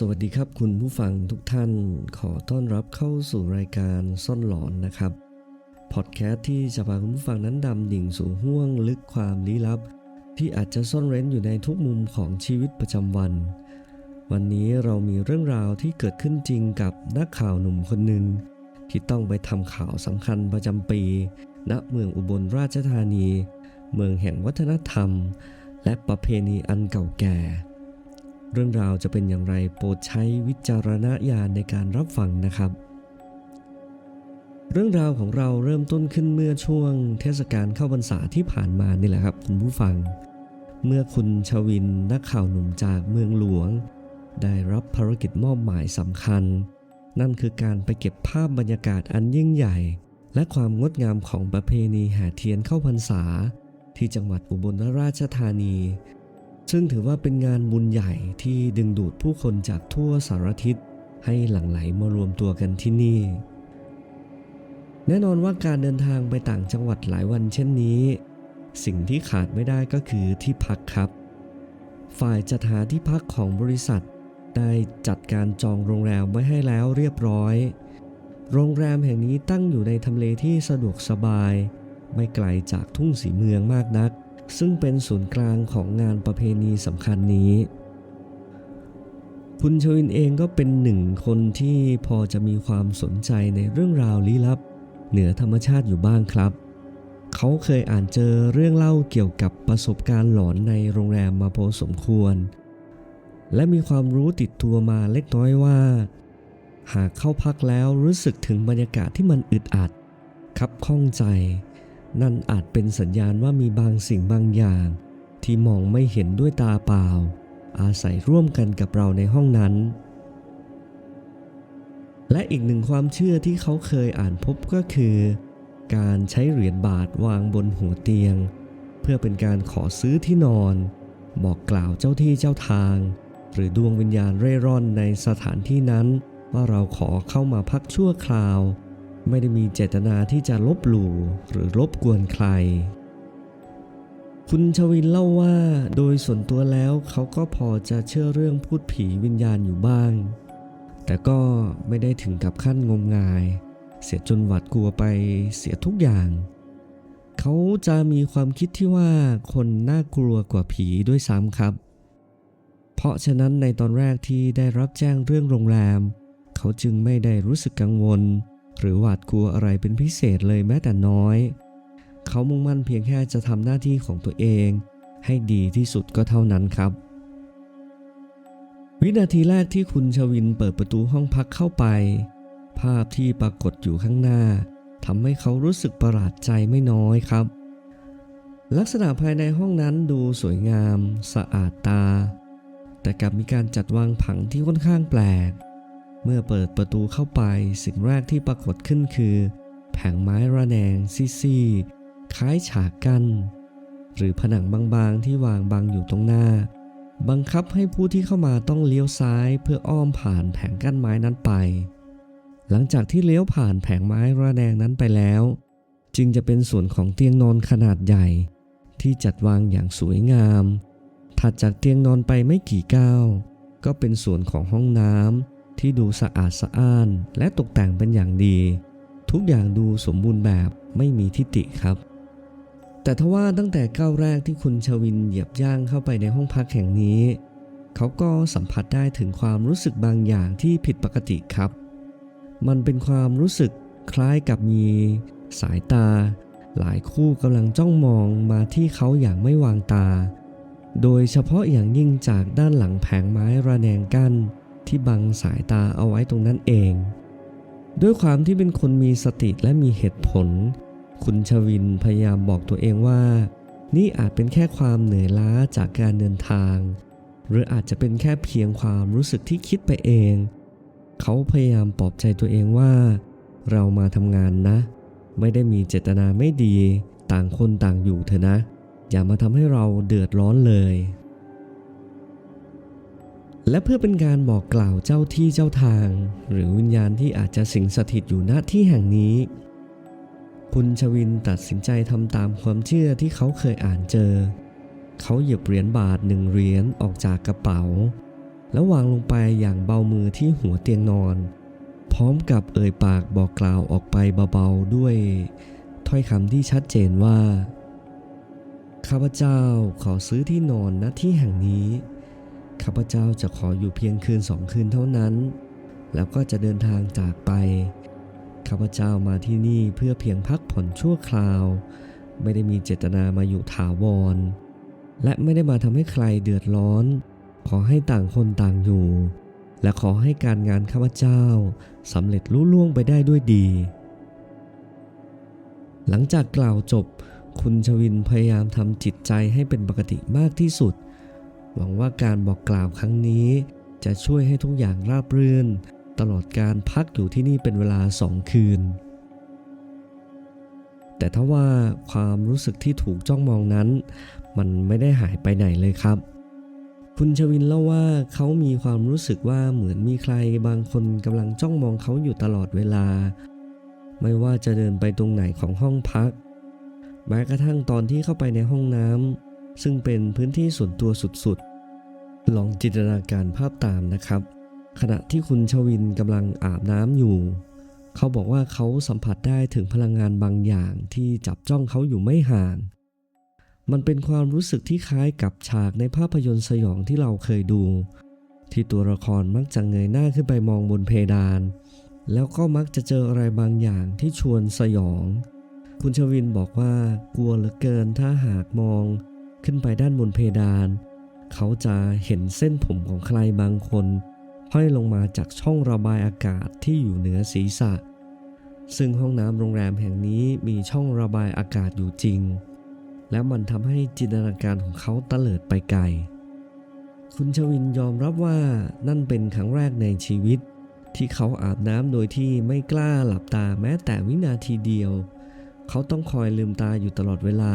สวัสดีครับคุณผู้ฟังทุกท่านขอต้อนรับเข้าสู่รายการซ่อนหลอนนะครับ พอดแคสต์ที่จะพาคุณผู้ฟังนั้นดำดิ่งสู่ห้วงลึกความลี้ลับ ที่อาจจะซ่อนเร้นอยู่ในทุกมุมของชีวิตประจำวัน วันนี้เรามีเรื่องราวที่เกิดขึ้นจริงกับนักข่าวหนุ่มคนหนึ่งที่ต้องไปทำข่าวสำคัญประจำปี ณเมืองอุบลราชธานี เมืองแห่งวัฒนธรรม และประเพณีอันเก่าแก่ เรื่องราวจะเป็นอย่างไรโปรดใช้วิจารณญาณในการรับฟังนะครับ เรื่องราวของเราเริ่มต้นขึ้นเมื่อช่วงเทศกาลเข้าพรรษาที่ผ่านมานี่แหละครับคุณผู้ฟัง เมื่อคุณชวินนักข่าวหนุ่มจากเมืองหลวง ได้รับภารกิจมอบหมายสำคัญ นั่นคือการไปเก็บภาพบรรยากาศอันยิ่งใหญ่ และความงดงามของประเพณีแห่เทียนเข้าพรรษา ที่จังหวัดอุบลราชธานี ซึ่งถือว่าเป็นงานบุญใหญ่ที่ดึงดูดผู้คนจากทั่วสารทิศให้หลั่งไหลมารวมตัวกันที่นี่ แน่นอนว่าการเดินทางไปต่างจังหวัดหลายวันเช่นนี้ สิ่งที่ขาดไม่ได้ก็คือที่พักครับ ฝ่ายจัดหาที่พักของบริษัท ได้จัดการจองโรงแรมไว้ให้แล้วเรียบร้อย โรงแรมแห่งนี้ตั้งอยู่ในทำเลที่สะดวกสบาย ไม่ไกลจากทุ่งสีเมืองมากนัก ซึ่งเป็นศูนย์กลางของงานประเพณีสำคัญนี้ คุณชวินเองก็เป็นหนึ่งคนที่พอจะมีความสนใจในเรื่องราวลี้ลับ เหนือธรรมชาติอยู่บ้างครับ เขาเคยอ่านเจอเรื่องเล่าเกี่ยวกับประสบการณ์หลอนในโรงแรมมาพอสมควร และมีความรู้ติดตัวมาเล็กน้อยว่า หากเข้าพักแล้วรู้สึกถึงบรรยากาศที่มันอึดอัดคับข้องใจ นั่นอาจเป็นสัญญาณว่ามีบางสิ่งบางอย่าง ที่มองไม่เห็นด้วยตาเปล่า อาศัยร่วมกันกับเราในห้องนั้น และอีกหนึ่งความเชื่อที่เขาเคยอ่านพบก็คือ การใช้เหรียญบาทวางบนหัวเตียง เพื่อเป็นการขอซื้อที่นอน บอกกล่าวเจ้าที่เจ้าทาง หรือดวงวิญญาณเร่ร่อนในสถานที่นั้น ว่าเราขอเข้ามาพักชั่วคราว ไม่ได้มีเจตนาที่จะลบหลู่หรือรบกวนใคร คุณชวินเล่าว่าโดยส่วนตัวแล้วเขาก็พอจะเชื่อเรื่องพูดผีวิญญาณอยู่บ้าง แต่ก็ไม่ได้ถึงกับขั้นงมงาย เสียจนหวาดกลัวไปเสียทุกอย่าง เขาจะมีความคิดที่ว่าคนน่ากลัวกว่าผีด้วยซ้ำครับ เพราะฉะนั้นในตอนแรกที่ได้รับแจ้งเรื่องโรงแรม เขาจึงไม่ได้รู้สึกกังวล หรือหวาดกลัวอะไรเป็นพิเศษเลยแม้แต่น้อย เขามุ่งมั่นเพียงแค่จะทำหน้าที่ของตัวเอง ให้ดีที่สุดก็เท่านั้นครับ วินาทีแรกที่คุณชวินเปิดประตูห้องพักเข้าไป ภาพที่ปรากฏอยู่ข้างหน้าทำให้เขารู้สึกประหลาดใจไม่น้อยครับ ลักษณะภายในห้องนั้นดูสวยงาม สะอาดตา แต่กลับมีการจัดวางผังที่ค่อนข้างแปลก เมื่อเปิดประตูเข้าไปสิ่งแรกที่ปรากฏขึ้นคือ แผงไม้ระแนงซี่ๆคล้ายฉากกัน้นหรือผนังบางๆที่วางบังอยู่ตรงหน้า บังคับให้ผู้ที่เข้ามาต้องเลี้ยวซ้ายเพื่ออ้อมผ่านแผงกั้นไม้นั้นไป หลังจากที่เลี้ยวผ่านแผงไม้ระแนงนั้นไปแล้ว จึงจะเป็นส่วนของเตียงนอนขนาดใหญ่ ที่จัดวางอย่างสวยงาม ถัดจากเตียงนอนไปไม่กี่ก้าวก็เป็นส่วนของห้องน้ำ ที่ดูสะอาดสะอ้าน และตกแต่งเป็นอย่างดี ทุกอย่างดูสมบูรณ์แบบไม่มีทิฏฐิครับ แต่ทว่าตั้งแต่ก้าวแรกที่คุณชวินเหยียบย่างเข้าไปในห้องพักแห่งนี้ เขาก็สัมผัสได้ถึงความรู้สึกบางอย่างที่ผิดปกติครับ มันเป็นความรู้สึกคล้ายกับมีสายตา หลายคู่กำลังจ้องมองมาที่เขาอย่างไม่วางตา โดยเฉพาะอย่างยิ่งจากด้านหลังแผงไม้ระแนงกั้น ที่บังสายตาเอาไว้ตรงนั้นเอง ด้วยความที่เป็นคนมีสติและมีเหตุผล คุณชวินพยายามบอกตัวเองว่า นี่อาจเป็นแค่ความเหนื่อยล้าจากการเดินทาง หรืออาจจะเป็นแค่เพียงความรู้สึกที่คิดไปเอง เขาพยายามปลอบใจตัวเองว่า เรามาทำงานนะ ไม่ได้มีเจตนาไม่ดี ต่างคนต่างอยู่เถอะนะ อย่ามาทำให้เราเดือดร้อนเลย และเพื่อเป็นการบอกกล่าวเจ้าที่เจ้าทาง หรือวิญญาณที่อาจจะสิงสถิตอยู่ณที่แห่งนี้ คุณชวินตัดสินใจทำตามความเชื่อที่เขาเคยอ่านเจอ เขาหยิบเหรียญบาทหนึ่งเหรียญออกจากกระเป๋า แล้ววางลงไปอย่างเบามือที่หัวเตียงนอน พร้อมกับเอ่ยปากบอกกล่าวออกไปเบาๆด้วย ถ้อยคำที่ชัดเจนว่า ข้าพเจ้าขอซื้อที่นอนณที่แห่งนี้ ข้าพเจ้าจะขออยู่เพียงคืนสองคืนเท่านั้น แล้วก็จะเดินทางจากไป ข้าพเจ้ามาที่นี่เพื่อเพียงพักผ่อนชั่วคราว ไม่ได้มีเจตนามาอยู่ถาวร และไม่ได้มาทำให้ใครเดือดร้อน ขอให้ต่างคนต่างอยู่ และขอให้การงานข้าพเจ้าสำเร็จลุล่วงไปได้ด้วยดี หลังจากกล่าวจบ คุณชวินพยายามทำจิตใจให้เป็นปกติมากที่สุด หวังว่าการบอกกล่าวครั้งนี้ จะช่วยให้ทุกอย่างราบรื่น ตลอดการพักอยู่ที่นี่เป็นเวลาสองคืน แต่ถ้าว่าความรู้สึกที่ถูกจ้องมองนั้น มันไม่ได้หายไปไหนเลยครับคุณชวินเล่าว่าเขามีความรู้สึกว่าเหมือนมีใครบางคนกำลังจ้องมองเขาอยู่ตลอดเวลา ไม่ว่าจะเดินไปตรงไหนของห้องพัก แม้กระทั่งตอนที่เข้าไปในห้องน้ำ ซึ่งเป็นพื้นที่ส่วนตัวสุดๆ ลองจินตนาการภาพตามนะครับ ขณะที่คุณชวินกำลังอาบน้ำอยู่ เขาบอกว่าเขาสัมผัสได้ถึงพลังงานบางอย่างที่จับจ้องเขาอยู่ไม่ห่าง มันเป็นความรู้สึกที่คล้ายกับฉากในภาพยนตร์สยองที่เราเคยดู ที่ตัวละครมักจะเงยหน้าขึ้นไปมองบนเพดาน แล้วก็มักจะเจออะไรบางอย่างที่ชวนสยอง คุณชวินบอกว่ากลัวเหลือเกินถ้าหากมอง ขึ้นไปด้านบนเพดาน เขาจะเห็นเส้นผมของใครบางคนห้อยลงมาจากช่องระบายอากาศที่อยู่เหนือศีรษะ ซึ่งห้องน้ำโรงแรมแห่งนี้มีช่องระบายอากาศอยู่จริง แล้วมันทำให้จินตนาการของเขาตะเลิดไปไกล คุณชวินยอมรับว่านั่นเป็นครั้งแรกในชีวิต ที่เขาอาบน้ำโดยที่ไม่กล้าหลับตาแม้แต่วินาทีเดียว เขาต้องคอยลืมตาอยู่ตลอดเวลา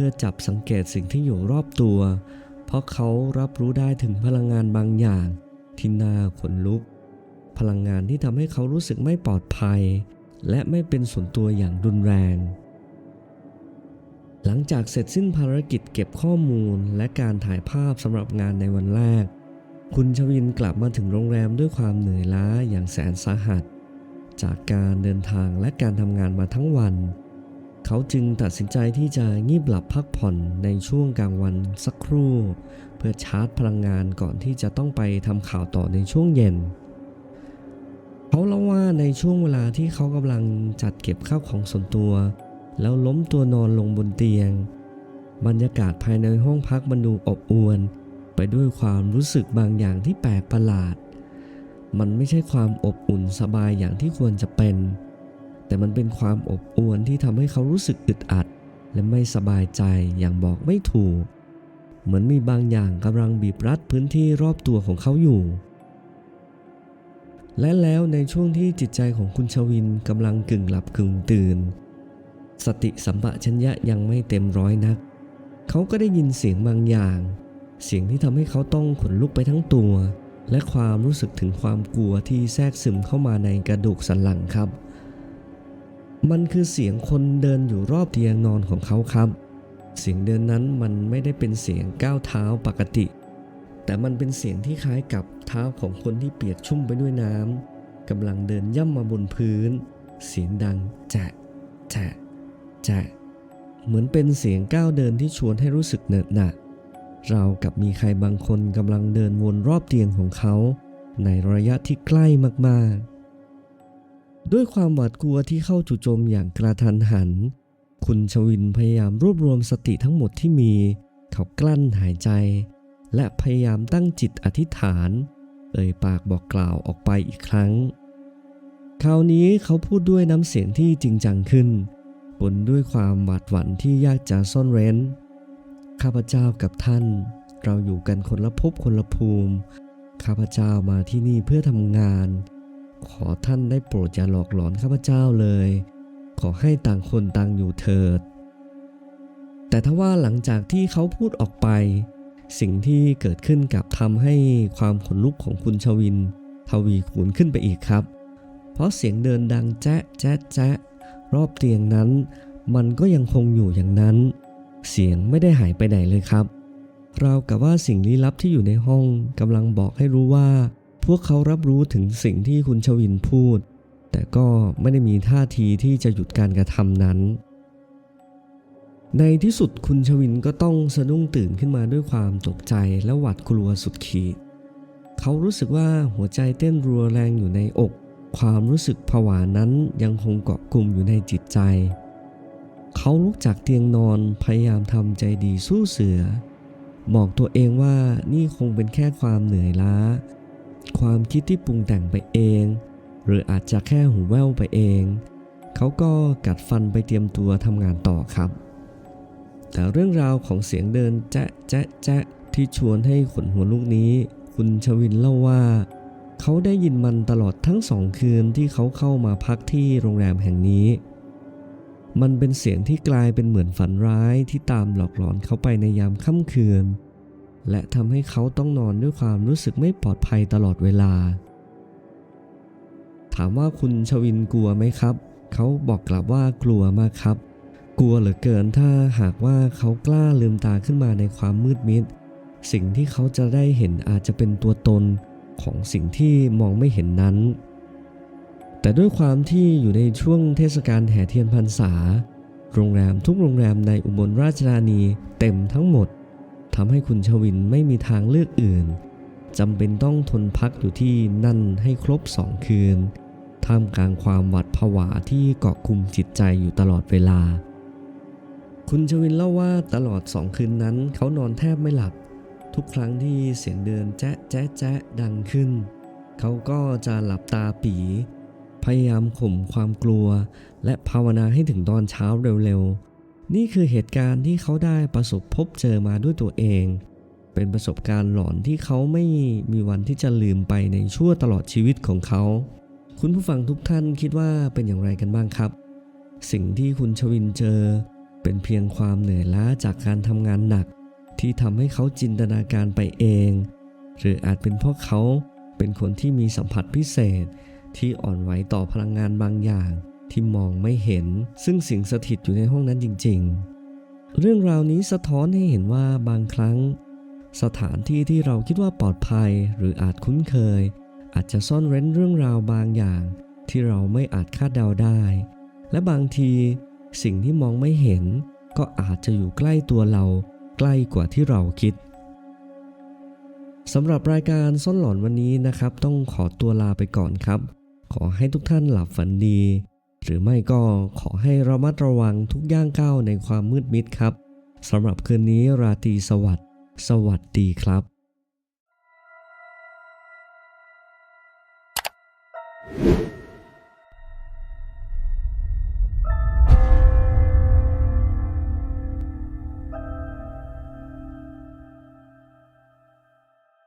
พื่อจับสังเกตสิ่งที่อยู่รอบตัว เพราะเขารับรู้ได้ถึงพลังงานบางอย่างที่น่าขนลุก พลังงานที่ทำให้เขารู้สึกไม่ปลอดภัย และไม่เป็นส่วนตัวอย่างรุนแรง หลังจากเสร็จสิ้นภารกิจเก็บข้อมูลและการถ่ายภาพสำหรับงานในวันแรก คุณชวินกลับมาถึงโรงแรมด้วยความเหนื่อยล้าอย่างแสนสาหัส จากการเดินทางและการทำงานมาทั้งวัน เขาจึงตัดสินใจที่จะงีบหลับพักผ่อนในช่วงกลางวันสักครู่ เพื่อชาร์จพลังงานก่อนที่จะต้องไปทำข่าวต่อในช่วงเย็น เขาเล่าว่าในช่วงเวลาที่เขากำลังจัดเก็บข้าวของส่วนตัว แล้วล้มตัวนอนลงบนเตียง บรรยากาศภายในห้องพักมันดูอบอวลไปด้วยความรู้สึกบางอย่างที่แปลกประหลาด มันไม่ใช่ความอบอุ่นสบายอย่างที่ควรจะเป็น แต่มันเป็นความอบอวลที่ทำให้เขารู้สึกอึดอัด และไม่สบายใจอย่างบอกไม่ถูก เหมือนมีบางอย่างกำลังบีบรัดพื้นที่รอบตัวของเขาอยู่ และแล้วในช่วงที่จิตใจของคุณชวินกำลังกึ่งหลับกึ่งตื่น สติสัมปชัญญะยังไม่เต็มร้อยนัก เขาก็ได้ยินเสียงบางอย่าง เสียงที่ทำให้เขาต้องขนลุกไปทั้งตัว และความรู้สึกถึงความกลัวที่แทรกซึมเข้ามาในกระดูกสันหลังครับ มันคือเสียงคนเดินอยู่รอบเตียงนอนของเขาครับ เสียงเดินนั้นมันไม่ได้เป็นเสียงก้าวเท้าปกติ แต่มันเป็นเสียงที่คล้ายกับเท้าของคนที่เปียกชุ่มไปด้วยน้ำกำลังเดินย่ำมาบนพื้น เสียงดังแจะแจะแจะเหมือนเป็นเสียงก้าวเดินที่ชวนให้รู้สึกเหนอะหนะเรากับมีใครบางคนกำลังเดินวนรอบเตียงของเขา ในระยะที่ใกล้มากๆ ด้วยความหวาดกลัวที่เข้าจู่โจมอย่างกระทันหัน คุณชวินพยายามรวบรวมสติทั้งหมดที่มี เขากลั้นหายใจ และพยายามตั้งจิตอธิษฐาน เอ่ยปากบอกกล่าวออกไปอีกครั้ง คราวนี้เขาพูดด้วยน้ำเสียงที่จริงจังขึ้นปนด้วยความหวาดหวั่นที่ยากจะซ่อนเร้น ข้าพเจ้ากับท่าน เราอยู่กันคนละภพคนละภูมิ ข้าพเจ้ามาที่นี่เพื่อทำงาน ขอท่านได้โปรดอย่าหลอกหลอนข้าพเจ้าเลย ขอให้ต่างคนต่างอยู่เถิด แต่ถ้าว่าหลังจากที่เขาพูดออกไป สิ่งที่เกิดขึ้นกับทำให้ความขนลุกของคุณชวิน ทวีคูณขึ้นไปอีกครับ เพราะเสียงเดินดังแจ๊ะแจ๊ะแจ๊ะรอบเตียงนั้น มันก็ยังคงอยู่อย่างนั้น เสียงไม่ได้หายไปไหนเลยครับเราวกับว่าสิ่งลี้ลับที่อยู่ในห้องกำลังบอกให้รู้ว่า พวกเขารับรู้ถึงสิ่งที่คุณชวินพูด แต่ก็ไม่ได้มีท่าทีที่จะหยุดการกระทำนั้น ในที่สุดคุณชวินก็ต้องสะดุ้งตื่นขึ้นมาด้วยความตกใจและหวาดกลัวสุดขีด เขารู้สึกว่าหัวใจเต้นรัวแรงอยู่ในอก ความรู้สึกผวานั้นยังคงเกาะกลุ่มอยู่ในจิตใจ เขาลุกจากเตียงนอนพยายามทำใจดีสู้เสือบอกตัวเองว่านี่คงเป็นแค่ความเหนื่อยล้า ความคิดที่ปรุงแต่งไปเอง หรืออาจจะแค่หูแว่วไปเอง เขาก็กัดฟันไปเตรียมตัวทำงานต่อครับ แต่เรื่องราวของเสียงเดินแจ๊ะแจ๊ะแจ๊ะที่ชวนให้ขนหัวลูกนี้ คุณชวินเล่าว่า เขาได้ยินมันตลอดทั้งสองคืนที่เขาเข้ามาพักที่โรงแรมแห่งนี้ มันเป็นเสียงที่กลายเป็นเหมือนฝันร้ายที่ตามหลอกหลอนเขาไปในยามค่ำคืน และทำให้เขาต้องนอนด้วยความรู้สึกไม่ปลอดภัยตลอดเวลา ถามว่าคุณชวินกลัวไหมครับ เขาบอกกลับว่ากลัวมากครับ กลัวเหลือเกินถ้าหากว่าเขากล้าลืมตาขึ้นมาในความมืดมิด สิ่งที่เขาจะได้เห็นอาจจะเป็นตัวตนของสิ่งที่มองไม่เห็นนั้น แต่ด้วยความที่อยู่ในช่วงเทศกาลแห่เทียนพรรษา โรงแรมทุกโรงแรมในอุบลราชธานีเต็มทั้งหมด ทำให้คุณชวินไม่มีทางเลือกอื่นจำเป็นต้องทนพักอยู่ที่นั่นให้ครบสองคืน ท่ามกลางความหวาดผวาที่เกาะกลุ่มจิตใจอยู่ตลอดเวลา คุณชวินเล่าว่าตลอดสองคืนนั้นเขานอนแทบไม่หลับ ทุกครั้งที่เสียงเดินแจ๊ะแจ๊ะแจ๊ะดังขึ้น เขาก็จะหลับตาปี พยายามข่มความกลัว และภาวนาให้ถึงตอนเช้าเร็วๆ นี่คือเหตุการณ์ที่เขาได้ประสบพบเจอมาด้วยตัวเอง เป็นประสบการณ์หลอนที่เขาไม่มีวันที่จะลืมไปในชั่วตลอดชีวิตของเขา คุณผู้ฟังทุกท่านคิดว่าเป็นอย่างไรกันบ้างครับ สิ่งที่คุณชวินเจอ เป็นเพียงความเหนื่อยล้าจากการทำงานหนัก ที่ทำให้เขาจินตนาการไปเอง หรืออาจเป็นเพราะเขาเป็นคนที่มีสัมผัสพิเศษที่อ่อนไหวต่อพลังงานบางอย่าง ที่มองไม่เห็น ซึ่งสิ่งสถิตอยู่ในห้องนั้นจริง ๆ เรื่องราวนี้สะท้อนให้เห็นว่าบางครั้ง สถานที่ที่เราคิดว่าปลอดภัยหรืออาจคุ้นเคย อาจจะซ่อนเร้นเรื่องราวบางอย่าง ที่เราไม่อาจคาดเดาได้ และบางทีสิ่งที่มองไม่เห็น ก็อาจจะอยู่ใกล้ตัวเรา ใกล้กว่าที่เราคิดสำหรับรายการซ่อนหลอนวันนี้นะครับ ต้องขอตัวลาไปก่อนครับ ขอให้ทุกท่านหลับฝันดี หรือไม่ก็ขอให้ระมัดระวังทุกย่างก้าวในความมืดมิดครับสำหรับคืนนี้ราตรีสวัสดิ์สวัสดีครับ「